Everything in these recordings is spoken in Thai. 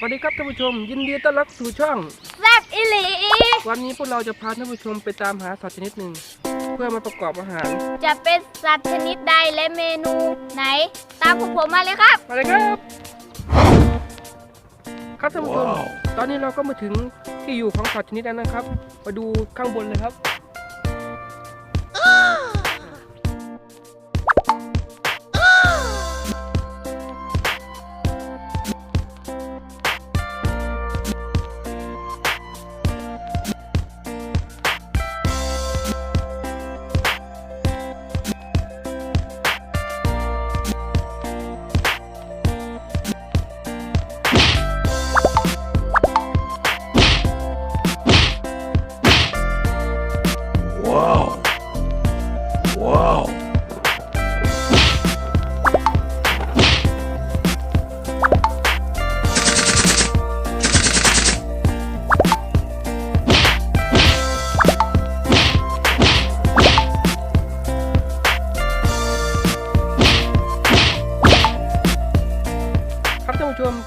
สวัสดีครับท่านผู้ชม ยินดีต้อนรับสู่ช่อง แซ่บอิหลีวันนี้พวกเราจะพาท่านผู้ชมไปตามหาสัตว์ชนิดหนึ่งเพื่อมาประกอบอาหารจะเป็นสัตว์ชนิดใดและเมนูไหน ตามพวกผมมาเลยครับ มาเลยครับ ครับท่านผู้ชม ตอนนี้เราก็มาถึงที่อยู่ของสัตว์ชนิดนั้นนะครับ มาดูข้างบนเลยครับ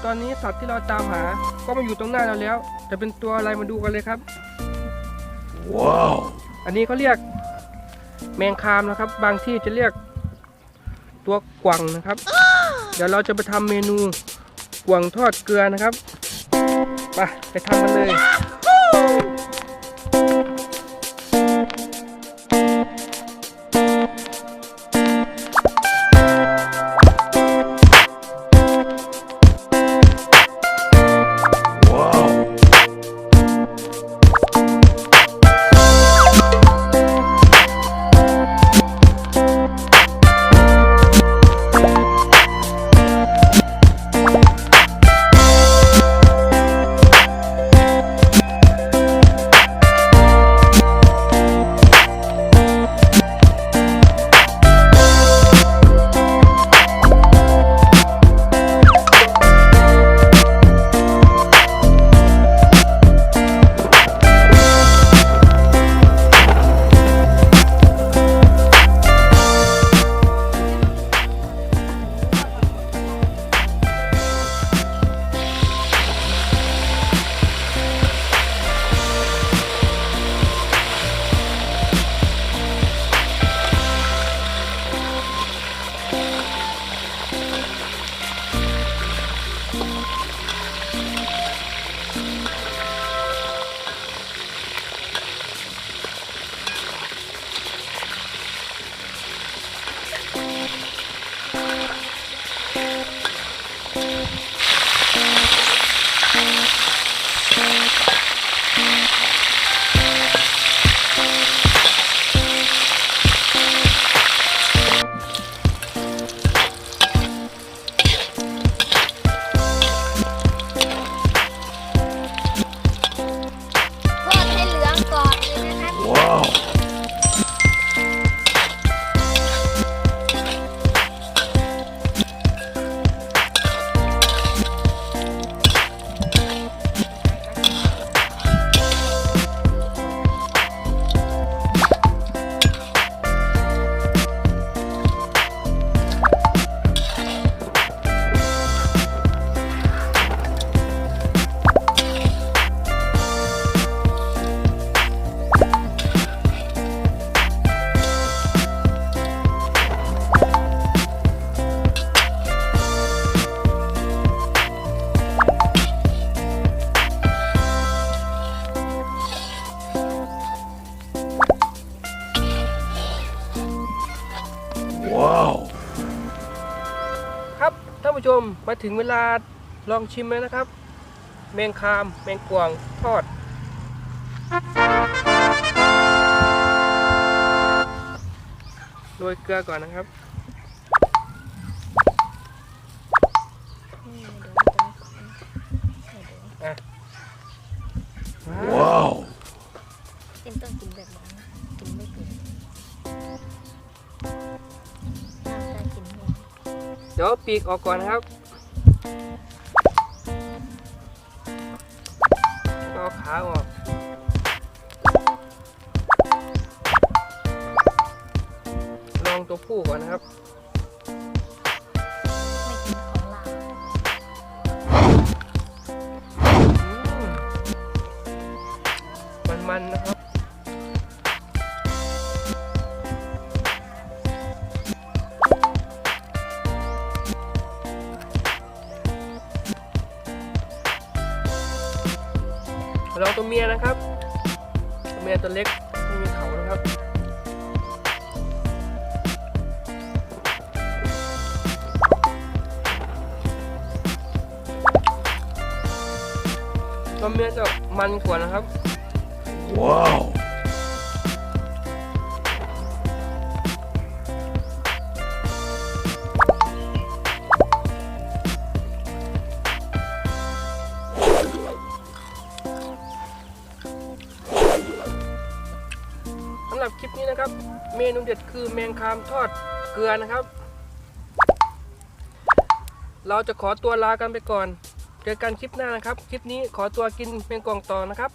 ตอนนี้สัตว์ที่เราตามหา ก็มาอยู่ตรงหน้าเราแล้วจะเป็นตัวอะไรมาดูกันเลยครับ Wow. อันนี้เขาเรียกแมงคามนะครับ บางที่จะเรียกตัวกวางนะครับ เดี๋ยวเราจะไปทำเมนูกวางทอดเกลือนะครับ ไปไปทำกันเลย ผู้ชมมาถึงเวลาลองชิมแล้วนะครับ แมงคาม แมงกวางทอด โรยเกลือก่อนนะครับอะ Wow. เป็นต้องกินแบบนั้นกิน เดี๋ยวปีกออกก่อนครับเอาขาออกลองตัวผู้ก่อนนะครับมันๆนะครับ เราตัวเมียนะครับตัวเมียตัวเล็กไม่มีเขานะครับตัวเมียจะมันกว่านะครับ Wow. ส เมนูเด็ดคือแมงคามทอดเกลือนะครับ เราจะขอตัวลากันไปก่อน เจอกันคลิปหน้านะครับ คลิปนี้ขอตัวกินแมงกองต่อนะครับ